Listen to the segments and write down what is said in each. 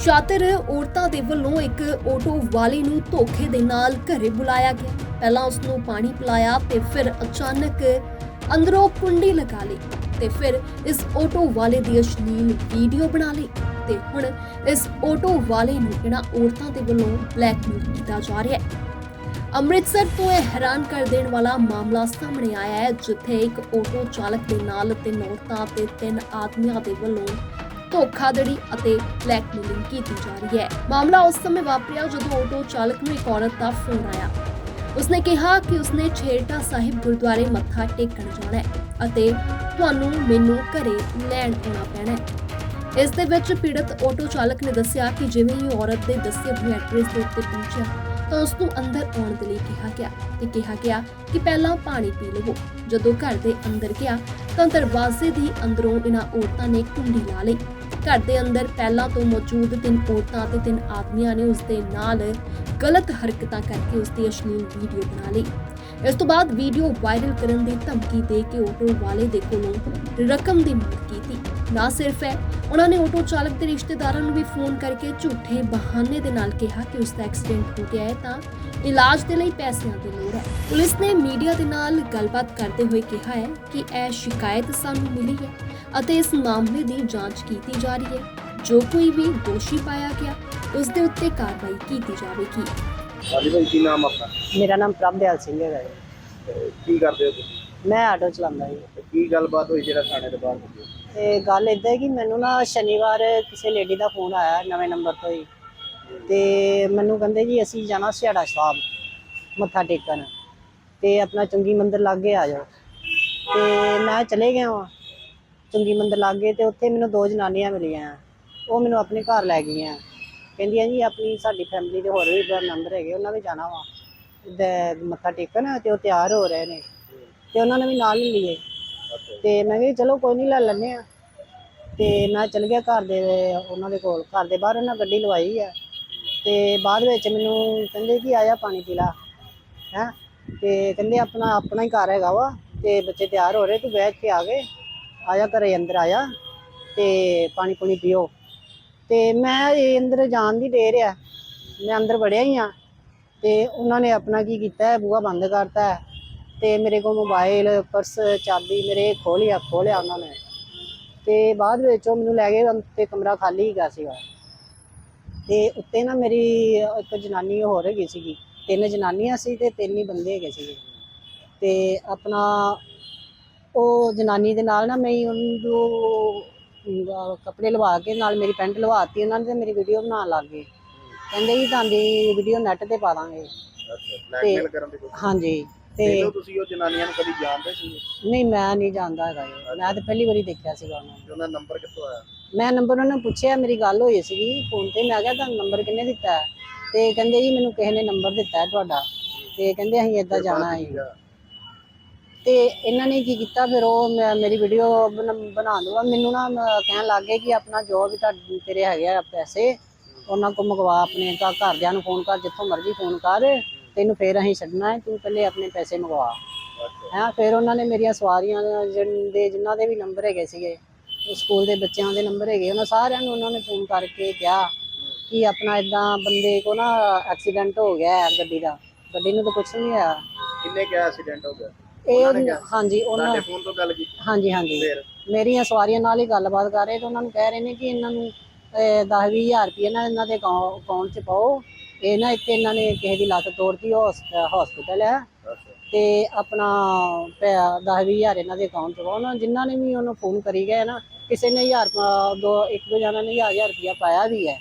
ਸ਼ਾਤਰ ਔਰਤਾਂ ਦੇ ਵੱਲੋਂ ਇੱਕ ਆਟੋ ਵਾਲੇ ਨੂੰ ਧੋਖੇ ਦੇ ਨਾਲ ਘਰੇ ਬੁਲਾਇਆ ਗਿਆ। ਪਹਿਲਾਂ ਉਸ ਨੂੰ ਪਾਣੀ ਪਿਲਾਇਆ ਤੇ ਫਿਰ ਅਚਾਨਕ ਅੰਦਰੋਂ ਕੁੰਡੀ ਲਗਾ ਲਈ ਤੇ ਫਿਰ ਇਸ ਆਟੋ ਵਾਲੇ ਦੀ ਅਸ਼ਲੀਲ ਵੀਡੀਓ ਬਣਾ ਲਈ ਤੇ ਹੁਣ ਇਸ ਆਟੋ ਵਾਲੇ ਨੂੰ ਇਹਨਾਂ ਔਰਤਾਂ ਦੇ ਵੱਲੋਂ ਬਲੈਕਮੇਲ ਕੀਤਾ ਜਾ ਰਿਹਾ ਹੈ। ਅੰਮ੍ਰਿਤਸਰ ਤੋਂ ਇਹ ਹੈਰਾਨ ਕਰ ਦੇਣ ਵਾਲਾ ਮਾਮਲਾ ਸਾਹਮਣੇ ਆਇਆ ਹੈ, ਜਿੱਥੇ ਇੱਕ ਆਟੋ ਚਾਲਕ ਦੇ ਨਾਲ ਤਿੰਨ ਔਰਤਾਂ ਤੇ ਤਿੰਨ ਆਦਮੀਆਂ ਦੇ ਵੱਲੋਂ ਧੋਖਾਧੜੀ ਅਤੇ ਬਲੈਕਮੇਲਿੰਗ ਕੀਤੀ ਜਾ ਰਹੀ ਹੈ। ਮਾਮਲਾ ਉਸ ਸਮੇਂ ਵਾਪਰਿਆ ਜਦੋਂ ਆਟੋ ਚਾਲਕ ਨੂੰ ਇੱਕ ਔਰਤ ਦਾ ਫੋਨ ਆਇਆ। ਉਸਨੇ ਕਿਹਾ ਕਿ ਉਸਨੇ ਛੇੜਤਾ ਸਾਹਿਬ ਗੁਰਦੁਆਰੇ ਮੱਥਾ ਟੇਕਣ ਜਾਣਾ ਹੈ ਅਤੇ ਤੁਹਾਨੂੰ ਮੈਨੂੰ ਘਰੇ ਲੈਣ ਆਉਣਾ ਪੈਣਾ ਹੈ। ਇਸ ਦੇ ਵਿੱਚ ਪੀੜਤ ਆਟੋ ਚਾਲਕ ਨੇ ਦੱਸਿਆ ਕਿ ਜਿਵੇਂ ਹੀ ਔਰਤ ਦੇ ਦੱਸੇ ਹੋਏ ਐਡਰੈਸ ਦੇ ਉੱਤੇ ਪਹੁੰਚਿਆ, ਤਾਂ ਉਸ ਨੂੰ ਅੰਦਰ ਆਉਣ ਦੇ ਲਈ ਕਿਹਾ ਗਿਆ ਤੇ ਕਿਹਾ ਗਿਆ ਕਿ ਪਹਿਲਾਂ ਪਾਣੀ ਪੀ ਲਵੋ। ਜਦੋਂ ਘਰ ਦੇ ਅੰਦਰ ਗਿਆ, ਤਾਂ ਦਰਵਾਜ਼ੇ ਦੀ ਅੰਦਰੋਂ ਇਹਨਾਂ ਔਰਤਾਂ ਨੇ ਕੁੰਡੀ ਲਾ ਲਈ। ਘਰ ਦੇ ਅੰਦਰ ਪਹਿਲਾਂ ਤੋਂ ਮੌਜੂਦ ਤਿੰਨ ਔਰਤਾਂ ਤੇ ਤਿੰਨ ਆਦਮੀਆਂ ਨੇ ਉਸ ਦੇ ਨਾਲ ਗਲਤ ਹਰਕਤਾਂ ਕਰਕੇ ਉਸ ਦੀ ਅਸ਼ਲੀਲ ਵੀਡੀਓ ਬਣਾ ਲਈ। ਇਸ ਤੋਂ ਬਾਅਦ ਵੀਡੀਓ ਵਾਇਰਲ ਕਰਨ ਦੀ ਧਮਕੀ ਦੇ ਕੇ ਆਟੋ ਵਾਲੇ ਦੇ ਕੋਲੋਂ ਰਕਮ ਦੀ ਮੰਗ ਕੀਤੀ। ਨਾ ਸਿਰਫ ਹੈ ਉਹਨਾਂ ਨੇ ਆਟੋ ਚਾਲਕ ਦੇ ਰਿਸ਼ਤੇਦਾਰਾਂ ਨੂੰ ਵੀ ਫੋਨ ਕਰਕੇ ਝੂਠੇ ਬਹਾਨੇ ਦੇ ਨਾਲ ਕਿਹਾ ਕਿ ਉਸ ਦਾ ਐਕਸੀਡੈਂਟ ਹੋ ਗਿਆ ਹੈ ਤਾਂ ਇਲਾਜ ਦੇ ਲਈ ਪੈਸਿਆਂ ਦੀ ਲੋੜ ਹੈ। ਪੁਲਿਸ ਨੇ ਮੀਡੀਆ ਦੇ ਨਾਲ ਗੱਲਬਾਤ ਕਰਦੇ ਹੋਏ ਕਿਹਾ ਹੈ ਕਿ ਇਹ ਸ਼ਿਕਾਇਤ ਸਾਨੂੰ ਮਿਲੀ ਹੈ ਅਤੇ ਇਸ ਮਾਮਲੇ ਦੀ ਜਾਂਚ ਕੀਤੀ ਜਾ ਰਹੀ ਹੈ। ਜੋ ਕੋਈ ਵੀ ਦੋਸ਼ੀ ਪਾਇਆ ਗਿਆ ਉਸ ਦੇ ਉੱਤੇ ਕਾਰਵਾਈ ਕੀਤੀ ਜਾਵੇਗੀ। ਹਾਂਜੀ ਭਾਈ ਕੀ ਨਾਮ ਆਪਣਾ? ਮੇਰਾ ਨਾਮ ਪ੍ਰਭਦਿਆਲ ਸਿੰਘ ਹੈਗਾ ਜੀ। ਤੇ ਕੀ ਕਰਦੇ ਹੋ ਤੁਸੀਂ? ਮੈਂ ਆਟੋ ਚਲਾਉਂਦਾ ਜੀ। ਤੇ ਕੀ ਗੱਲਬਾਤ ਹੋਈ ਜਿਹੜਾ ਥਾਣੇ ਦੇ ਬਾਹਰ? ਪੁੱਜੇ ਤੇ ਗੱਲ ਇਦਾਂ ਹੈ ਕਿ ਮੈਨੂੰ ਨਾ ਸ਼ਨੀਵਾਰ ਕਿਸੇ ਲੇਡੀ ਦਾ ਫੋਨ ਆਇਆ ਨਵੇਂ ਨੰਬਰ ਤੋਂ ਹੀ। ਤੇ ਮੈਨੂੰ ਕਹਿੰਦੇ ਜੀ ਅਸੀਂ ਜਾਣਾ ਸਿਆੜਾ ਸਾਹਿਬ, ਮੱਥਾ ਟੇਕਣ। ਤੇ ਆਪਣਾ ਚੰਗੀ ਮੰਦਿਰ ਲਾਗੇ ਆ ਜਾਓ। ਤੇ ਮੈਂ ਚਲੇ ਗਿਆ ਵਾਂ, ਚੰਗੀ ਮੰਦਿਰ ਲਾਗੇ ਤੇ ਉੱਥੇ ਮੈਨੂੰ ਦੋ ਜਨਾਨੀਆਂ ਮਿਲੀਆਂ। ਉਹ ਮੈਨੂੰ ਆਪਣੇ ਘਰ ਲੈ ਗਈਆਂ। ਕਹਿੰਦੀਆਂ ਜੀ ਆਪਣੀ ਸਾਡੀ ਫੈਮਿਲੀ ਦੇ ਹੋਰ ਵੀ ਮੈਂਬਰ ਹੈਗੇ, ਉਹਨਾਂ ਵੀ ਜਾਣਾ ਵਾ। ਤੇ ਮੱਥਾ ਟੇਕਣ ਤੇ ਉਹ ਤਿਆਰ ਹੋ ਰਹੇ ਨੇ। ਤੇ ਉਹਨਾਂ ਨੇ ਵੀ ਨਾਲ ਹੀ ਲਈਏ ਤੇ ਮੈਂ ਕਿਹਾ ਚਲੋ ਕੋਈ ਨਹੀਂ ਲੈ ਲੈਂਦੇ ਆ। ਤੇ ਮੈਂ ਚਲ ਗਿਆ ਘਰ ਦੇ, ਉਹਨਾਂ ਦੇ ਕੋਲ। ਘਰ ਦੇ ਬਾਹਰ ਉਹਨਾਂ ਗੱਡੀ ਲਵਾਈ ਆ। ਤੇ ਬਾਅਦ ਵਿੱਚ ਮੈਨੂੰ ਕਹਿੰਦੇ ਕਿ ਆਇਆ ਪਾਣੀ ਪੀ ਲਾ, ਹੈ? ਤੇ ਕਹਿੰਦੇ ਆਪਣਾ ਆਪਣਾ ਹੀ ਘਰ ਹੈਗਾ ਵਾ, ਤੇ ਬੱਚੇ ਤਿਆਰ ਹੋ ਰਹੇ, ਤੂੰ ਬੈਠ ਕੇ, ਆ ਗਏ ਆਇਆ ਘਰੇ ਅੰਦਰ ਆਇਆ ਤੇ ਪਾਣੀ ਪੂਣੀ ਪੀਓ। ਤੇ ਮੈਂ ਇਹ ਅੰਦਰ ਜਾਣ ਦੀ ਦੇਰ ਆ। ਮੈਂ ਅੰਦਰ ਵੜਿਆ ਹੀ ਆ, ਤੇ ਉਹਨਾਂ ਨੇ ਆਪਣਾ ਕੀ ਕੀਤਾ ਹੈ, ਬੂਹਾ ਬੰਦ ਕਰਤਾ ਹੈ, ਤੇ ਮੇਰੇ ਕੋਲ ਮੋਬਾਈਲ ਪਰਸ ਚਾਬੀ ਮੇਰੇ ਖੋਲਿਆ ਖੋਲਿਆ ਉਹਨਾਂ ਨੇ। ਤੇ ਬਾਅਦ ਵਿੱਚ ਉਹ ਮੈਨੂੰ ਲੈ ਗਏ, ਤੇ ਕਮਰਾ ਖਾਲੀ ਗਿਆ ਸੀਗਾ। ਤੇ ਉੱਤੇ ਨਾ ਮੇਰੀ ਇੱਕ ਜਨਾਨੀ ਹੋਰ ਹੈਗੀ ਸੀਗੀ। ਤਿੰਨ ਜਨਾਨੀਆਂ ਸੀ ਤੇ ਤਿੰਨ ਹੀ ਬੰਦੇ ਹੈਗੇ ਸੀਗੇ। ਤੇ ਆਪਣਾ ਉਹ ਜਨਾਨੀ ਦੇ ਨਾਲ ਨਾ ਮੈਂ ਉਹਨੂੰ ਕੱਪੜੇ ਲਵਾ ਕੇ ਨਾਲ ਮੇਰੀ ਪੈਂਟ ਲਵਾਤੀ ਉਹਨਾਂ ਨੇ ਤੇ ਮੇਰੀ ਵੀਡੀਓ ਬਣਾਉਣ ਲੱਗ ਗਏ। ਕਹਿੰਦੇ ਜੀ ਤੁਹਾਡੀ ਵੀਡੀਓ ਨੈਟ ਤੇ ਪਾ ਦਾਂਗੇ। ਅੱਛਾ ਬਲੈਕਮੇਲ ਕਰਨ ਦੀ ਕੋਸ਼ਿਸ਼ ਹਾਂਜੀ। ਤੇ ਪਹਿਲਾਂ ਤੁਸੀਂ ਉਹ ਜਨਾਨੀਆਂ ਨੂੰ ਕਦੀ ਜਾਣਦੇ ਸੀ? ਨਹੀਂ ਮੈਂ ਨਹੀਂ ਜਾਣਦਾ ਹੈਗਾ ਮੈਂ ਤਾਂ ਪਹਿਲੀ ਵਾਰੀ ਦੇਖਿਆ ਸੀਗਾ ਉਹਨਾਂ ਨੂੰ। ਤੇ ਉਹਨਾਂ ਦਾ ਨੰਬਰ ਕਿੱਥੋਂ ਆਇਆ? ਮੈਂ ਨੰਬਰ ਉਹਨਾਂ ਨੂੰ ਪੁੱਛਿਆ ਮੇਰੀ ਗੱਲ ਹੋਈ ਸੀਗੀ ਫੋਨ ਤੇ। ਮੈਂ ਕਿਹਾ ਤੁਹਾਨੂੰ ਨੰਬਰ ਕਿੰਨੇ ਦਿੱਤਾ? ਹੈ? ਤੇ ਕਹਿੰਦੇ ਜੀ ਮੈਨੂੰ ਕਿਸੇ ਨੇ ਨੰਬਰ ਦਿੱਤਾ ਹੈ ਤੁਹਾਡਾ। ਤੇ ਕਹਿੰਦੇ ਅਸੀਂ ਇੱਦਾਂ ਜਾਣਾ ਹੈ। ਤੇ ਇਹਨਾਂ ਨੇ ਕੀ ਕੀਤਾ ਫਿਰ ਉਹ ਮੈਂ- ਮੇਰੀ ਵੀਡੀਓ ਬਣਾ ਦਵਾ ਮੈਨੂੰ ਨਾ ਮ- ਕਹਿਣ ਲੱਗ ਗਏ ਕਿ ਆਪਣਾ ਜੋ ਵੀ ਤੁਹਾਡੇ ਤੇਰੇ ਹੈਗੇ ਆ ਪੈਸੇ। ਉਹਨਾਂ ਕੋ ਮੰਗਵਾ ਆਪਣੇ ਘਰ ਘਰਦਿਆਂ ਨੂੰ ਫੋਨ ਕਰ ਜਿੱਥੋਂ ਮਰਜ਼ੀ ਫੋਨ ਕਰ। ਤੈਨੂੰ ਫੇਰ ਅਸੀਂ ਛੱਡਣਾ ਹੈ ਤੂੰ ਪਹਿਲੇ ਆਪਣੇ ਪੈਸੇ ਮੰਗਵਾ। ਹੈਂ ਫਿਰ ਉਹਨਾਂ ਨੇ ਮੇਰੀਆਂ ਸਵਾਰੀਆਂ ਜਿਨ- ਦੇ ਜਿਨ੍ਹਾਂ ਦੇ ਵੀ ਨੰਬਰ ਹੈਗੇ ਸੀਗੇ ਉਹ ਸਕੂਲ ਦੇ ਬੱਚਿਆਂ ਦੇ ਨੰਬਰ ਹੈਗੇ ਉਹਨਾਂ ਸਾਰਿਆਂ ਨੂੰ ਉਹਨਾਂ ਨੇ ਫੋਨ ਕਰਕੇ ਕਿਹਾ ਕਿ ਆਪਣਾ ਇਦਾਂ ਬੰਦੇ ਕੋ ਨਾ ਐਕਸੀਡੈਂਟ ਹੋ ਗਿਆ ਹੈ ਗੱਡੀ ਦਾ। ਗੱਡੀ ਨੂੰ ਤਾਂ ਕੁਝ ਨਹੀਂ ਹੋਇਆ। ਕਿੰਨੇ ਕਿਹਾ ਐਕਸੀਡੈਂਟ ਹੋ ਗਿਆ ਇਹ? ਹਾਂਜੀ ਉਹਨਾਂ ਤੁਹਾਡੇ ਫੋਨ ਤੋਂ ਗੱਲ ਕੀਤੀ? ਹਾਂਜੀ ਹਾਂਜੀ। ਫਿਰ? ਮੇਰੀਆਂ ਸਵਾਰੀਆਂ ਨਾਲ ਹੀ ਗੱਲਬਾਤ ਕਰ ਰਹੇ ਤੇ ਉਹਨਾਂ ਨੂੰ ਕਹਿ ਰਹੇ ਨੇ ਕਿ ਇਹਨਾਂ ਨੂੰ 10 ਹਜ਼ਾਰ ਰੁਪਏ ਨਾ ਇਹਨਾਂ ਦੇ ਅਕਾਊਂਟ 'ਚ ਪਾਓ। ਇਹ ਨਾ ਇੱਥੇ ਇਹਨਾਂ ਨੇ ਕਿਸੇ ਦੀ ਲੱਤ ਤੋੜਤੀ ਹਸਪੀਟਲ ਹੈ। ਤੇ ਆਪਣਾ 10 ਹਜ਼ਾਰ ਇਹਨਾਂ ਦੇ ਅਕਾਊਂਟ 'ਚ ਪਾਓ ਨਾ ਜਿਨ੍ਹਾਂ ਨੇ ਵੀ ਉਹਨੂੰ ਫੋਨ ਕਰੀ ਗਏ ਨਾ ਕਿਸੇ ਨੇ ਹਜ਼ਾਰ ਪਾ- ਦੋ ਇੱਕ ਦੋ ਜਣਾਂ ਨੇ ਹਜ਼ਾਰ ਹਜ਼ਾਰ ਰੁਪਇਆ ਪਾਇਆ ਵੀ ਹੈ।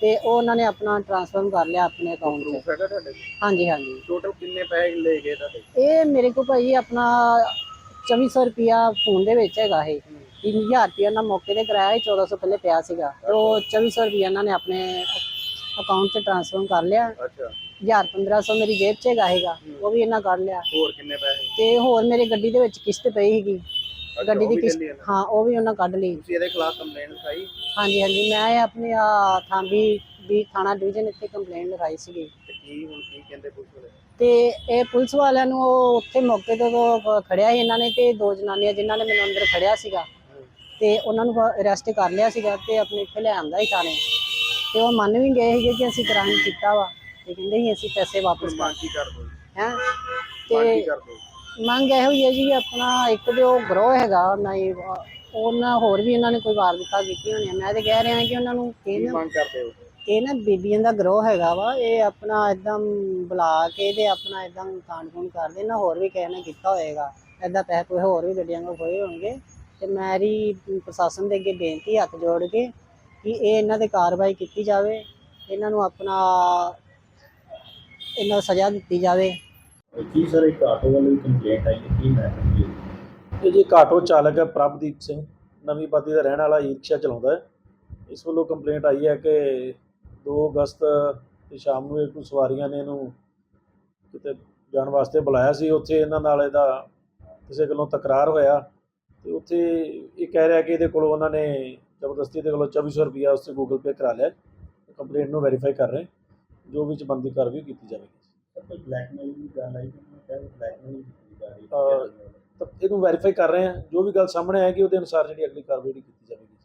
ਤੇ ਉਹ ਉਹਨਾਂ ਨੇ ਆਪਣਾ ਟ੍ਰਾਂਸਫਰ ਕਰ ਲਿਆ ਆਪਣੇ ਅਕਾਊਂਟ 'ਚ। ਹਾਂਜੀ ਹਾਂਜੀ। ਟੋਟਲ ਕਿੰਨੇ ਪੈਸੇ ਲੈ ਗਏ ਤੁਹਾਡੇ? ਇਹ ਮੇਰੇ ਕੋਲ ਭਾਈ ਆਪਣਾ 2400 ਰੁਪਿਆ ਫੋਨ ਦੇ ਵਿੱਚ ਹੈਗਾ ਇਹ। 3000 ਰੁਪਿਆ ਨਾਲ ਮੌਕੇ ਤੇ ਕਰਾਇਆ ਸੀ 1400 ਪਹਿਲੇ ਪਿਆ ਸੀਗਾ। ਤੇ ਉਹ 2400 ਰੁਪਿਆ ਇਹਨਾਂ ਨੇ ਆਪਣੇ ਅਕਾਊਂਟ 'ਚ ਟ੍ਰਾਂਸਫਰ ਕਰ ਲਿਆ। ਅੱਛਾ। 1000 1500 ਮੇਰੀ ਜੇਬ 'ਚ ਹੈਗਾ ਹੈਗਾ ਉਹ ਵੀ ਇਹਨਾਂ ਕਰ ਲਿਆ। ਹੋਰ ਕਿੰਨੇ ਪੈਸੇ? ਤੇ ਹੋਰ ਮੇਰੇ ਗੱਡੀ ਦੇ ਵਿੱਚ ਕਿਸ਼ਤ ਪਈ ਅੱਛਾ, ਗੱਡੀ ਦੀ ਕਿਸ਼ਤ। ਹਾਂ ਉਹ ਵੀ ਉਹਨਾਂ ਕੱਢ ਲਈ। ਤੁਸੀਂ ਇਹਦੇ ਖਿਲਾਫ ਕੰਪਲੇਂਟ ਲਿਖਾਈ? ਹਾਂਜੀ ਹਾਂਜੀ ਮੈਂ ਆਪਣੇ ਆ ਥਾਂਬੀ ਵੀ ਥਾਣਾ ਡਿਵੀਜ਼ਨ ਇੱਥੇ ਕੰਪਲੇਂਟ ਲਗਾਈ ਸੀਗੀ। ਕੀ ਹੁਣ ਕੀ ਕਹਿੰਦੇ ਪੁਲਿਸ ਵਾਲੇ? ਤੇ ਇਹ ਪੁਲਿਸ ਵਾਲਿਆਂ ਨੂੰ ਉਹ ਉੱਥੇ ਮੌਕੇ ਤੇ ਖੜਿਆ ਸੀ ਇਹਨਾਂ ਨੇ ਤੇ ਦੋ ਜਨਾਨੀਆਂ ਜਿਨ੍ਹਾਂ ਨੇ ਮੈਨੂੰ ਅੰਦਰ ਖੜਿਆ ਸੀਗਾ। ਤੇ ਉਹਨਾਂ ਨੂੰ ਅਰੈਸਟ ਕਰ ਲਿਆ ਸੀਗਾ ਤੇ ਆਪਣੇ ਇੱਥੇ ਲੈ ਆਂਦਾ ਹੀ ਥਾਣੇ। ਤੇ ਉਹ ਮੰਨ ਵੀ ਗਏ ਸੀਗੇ ਕਿ ਅਸੀਂ ਕ੍ਰਾਈਮ ਕੀਤਾ ਵਾ। ਤੇ ਕਹਿੰਦੇ ਸੀ ਅਸੀਂ ਪੈਸੇ ਵਾਪਸ ਮੰਗ ਕੀ ਕਰ ਦੋ ਹੈ? ਤੇ ਕਰ ਦੋ ਮੰਗ ਇਹੋ ਹੀ ਹੈ ਜੀ ਆਪਣਾ ਇੱਕ ਤੇ ਉਹ ਗਰੋਹ ਹੈਗਾ ਨਹੀਂ ਉਹਨਾਂ ਹੋਰ ਵੀ ਇਹਨਾਂ ਨੇ ਕੋਈ ਵਾਰ ਦਿੱਤਾ ਕੀਤੀ ਹੋਣੀ ਆ। ਮੈਂ ਤੇ ਕਹਿ ਰਿਹਾ ਕਿ ਉਹਨਾਂ ਨੂੰ ਕੀ ਨਾ ਮੰਗ ਕਰਦੇ ਹੋ? ਇਹ ਨਾ ਬੀਬੀਆਂ ਦਾ ਗਰੋਹ ਹੈਗਾ ਵਾ ਇਹ ਆਪਣਾ ਇਦਾਂ ਬੁਲਾ ਕੇ ਤੇ ਆਪਣਾ ਇਦਾਂ ਕਾਂਡ ਕੂੰਡ ਕਰਦੇ ਨਾ ਹੋਰ ਵੀ ਕਿਸੇ ਨੇ ਕੀਤਾ ਹੋਏਗਾ। ਇਦਾਂ ਪੈਸੇ ਕੋਈ ਹੋਰ ਵੀ ਗੱਡੀਆਂ ਕੋਲ ਹੋਏ ਹੋਣਗੇ। ਤੇ ਮੇਰੀ ਪ੍ਰਸ਼ਾਸਨ ਦੇ ਅੱਗੇ ਬੇਨਤੀ ਹੱਥ ਜੋੜ ਕੇ ਕਿ ਇਹ ਇਹਨਾਂ ਤੇ ਕਾਰਵਾਈ ਕੀਤੀ ਜਾਵੇ ਇਹਨਾਂ ਨੂੰ ਆਪਣਾ ਇਹਨਾਂ ਨੂੰ ਸਜ਼ਾ ਦਿੱਤੀ ਜਾਵੇ। ਕੀ ਸਰ ਇੱਕ ਆਟੋ ਵਾਲੇ ਦੀ ਕੰਪਲੇਂਟ ਆਈ ਹੈ ਕੀ ਮੈਟਰ ਹੈ ਇਹ ਜੀ ਇੱਕ ਆਟੋ ਚਾਲਕ ਹੈ ਪ੍ਰਭਦੀਪ ਸਿੰਘ ਨਵੀਂ ਬਾਦੀ ਦਾ ਰਹਿਣ ਵਾਲਾ ਈ ਰਿਕਸ਼ਾ ਚਲਾਉਂਦਾ ਹੈ। ਇਸ ਵੱਲੋਂ ਕੰਪਲੇਂਟ ਆਈ ਹੈ ਕਿ 2 ਅਗਸਤ ਦੀ ਸ਼ਾਮ ਨੂੰ ਇਹ ਕੁਝ ਸਵਾਰੀਆਂ ਨੇ ਇਹਨੂੰ ਕਿਤੇ ਜਾਣ ਵਾਸਤੇ ਬੁਲਾਇਆ ਸੀ। ਉੱਥੇ ਇਹਨਾਂ ਨਾਲ ਇਹਦਾ ਕਿਸੇ ਗੱਲੋਂ ਤਕਰਾਰ ਹੋਇਆ। ਤੇ ਉੱਥੇ ਇਹ ਕਹਿ ਰਿਹਾ ਕਿ ਇਹਦੇ ਕੋਲੋਂ ਉਹਨਾਂ ਨੇ ਜ਼ਬਰਦਸਤੀ ਦੇ ਕੋਲੋਂ 2400 ਰੁਪਇਆ ਉਸ ਤੇ ਗੂਗਲ ਪੇ ਕਰਾ ਲਿਆ। ਕੰਪਲੇਂਟ ਨੂੰ ਵੈਰੀਫਾਈ ਕਰ ਰਹੇ। ਜੋ ਵੀ ਬੰਦੀ ਕਾਰਵਾਈ ਕੀਤੀ ਜਾਵੇਗੀ। ਕੋਈ ਬਲੈਕਮੇਲ ਦੀ ਗੱਲ ਆਈ ਕਹਿੰਦਾ ਬਲੈਕਮੇਲ ਕੀਤੀ ਜਾ ਰਹੀ ਹੈ। ਤਾਂ ਇਹਨੂੰ ਵੈਰੀਫਾਈ ਕਰ ਰਹੇ ਹਾਂ। ਜੋ ਵੀ ਗੱਲ ਸਾਹਮਣੇ ਆਏਗੀ ਉਹਦੇ ਅਨੁਸਾਰ ਜਿਹੜੀ ਅਗਲੀ ਕਾਰਵਾਈ ਕੀਤੀ ਜਾਵੇਗੀ।